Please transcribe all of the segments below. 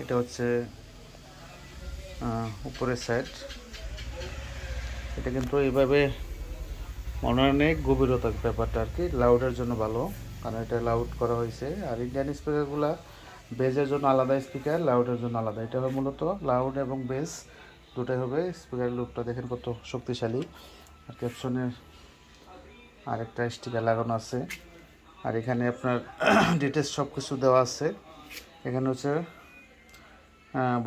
এটা হচ্ছে উপরের সাইড এটা কিন্তু এইভাবে অনেক গভীরতা ব্যাপারটা আর কি লাউডের জন্য ভালো, কারণ এটা লাউড করা হয়েছে। আর ইন্ডিয়ান স্পিকারগুলো বেজের জন্য আলাদা স্পিকার লাউডের জন্য আলাদা। এটা হবে মূলত লাউড এবং বেজ দুটাই হবে। স্পিকারের লুকটা দেখেন কত শক্তিশালী। আর ক্যাপশনের আরেকটা স্টিকার লাগানো আছে। আর এখানে আপনার ডিটেলস সব কিছু দেওয়া আছে। এখানে হচ্ছে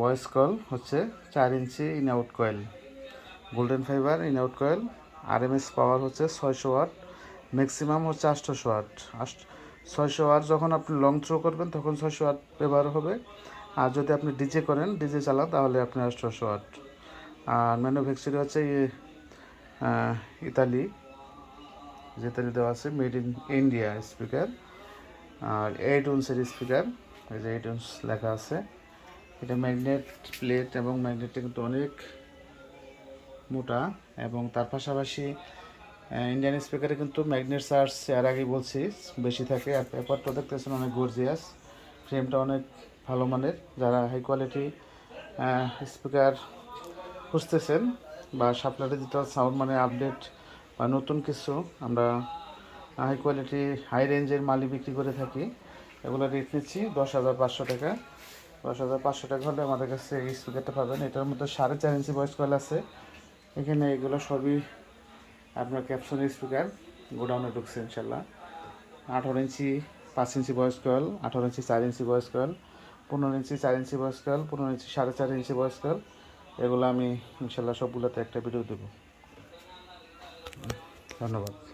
ভয়েস কল হচ্ছে চার inch in out coil golden fibre in out coil R M S power হচ্ছে ছয়শো ওয়াট ম্যাক্সিমাম হচ্ছে আটশোশো ওয়াট ছয়শো ওয়াট যখন আপনি লং থ্রো করবেন, তখন ছয়শো ওয়াট ব্যবহার হবে। আর যদি আপনি ডিজে করেন ডিজে চালান, তাহলে আপনি আটশোশো ওয়াট আর ম্যানুফ্যাকচারি হচ্ছে ইতালি। যেটাতে দেওয়া আছে মেড ইন ইন্ডিয়া স্পিকার আর এইট উন্সের স্পিকার এই যে এইট উন্স লেখা আছে। এটা ম্যাগনেট প্লেট এবং ম্যাগনেটটা কিন্তু অনেক মোটা এবং তার পাশাপাশি ইন্ডিয়ান স্পিকারে কিন্তু ম্যাগনেট চার্জ এর আগে বলছি, বেশি থাকে। আর পেপারটা দেখতেছেন অনেক গর্জিয়াস ফ্রেমটা অনেক ভালো মানের। যারা হাই কোয়ালিটি স্পিকার খুঁজতেছেন বা সাপ্লাই ডিজিটাল সাউন্ড মানে আপডেট বা নতুন কিছু, আমরা হাই কোয়ালিটি হাই রেঞ্জের মালই বিক্রি করে থাকি। এগুলো রেট নিচ্ছি দশ হাজার পাঁচশো টাকা। দশ হাজার পাঁচশো টাকা হলে আমাদের কাছে এই স্পিকারটা পাবেন। এটার মধ্যে সাড়ে চার ইঞ্চি ভয়েস কয়েল আছে। এখানে এগুলো সবই আপনার ক্যাপসন স্পিকার গোডাউনে ঢুকছে ইনশাল্লাহ। আঠারো ইঞ্চি পাঁচ ইঞ্চি ভয়েস কয়েল আঠারো ইঞ্চি চার ইঞ্চি ভয়েস কয়েল পনেরো ইঞ্চি চার ইঞ্চি ভয়েস কয়েল পনেরো ইঞ্চি সাড়ে চার ইঞ্চি ভয়েস কয়েল এগুলো আমি ইনশাল্লাহ সবগুলোতে একটা ভিডিও দেবো। ধন্যবাদ।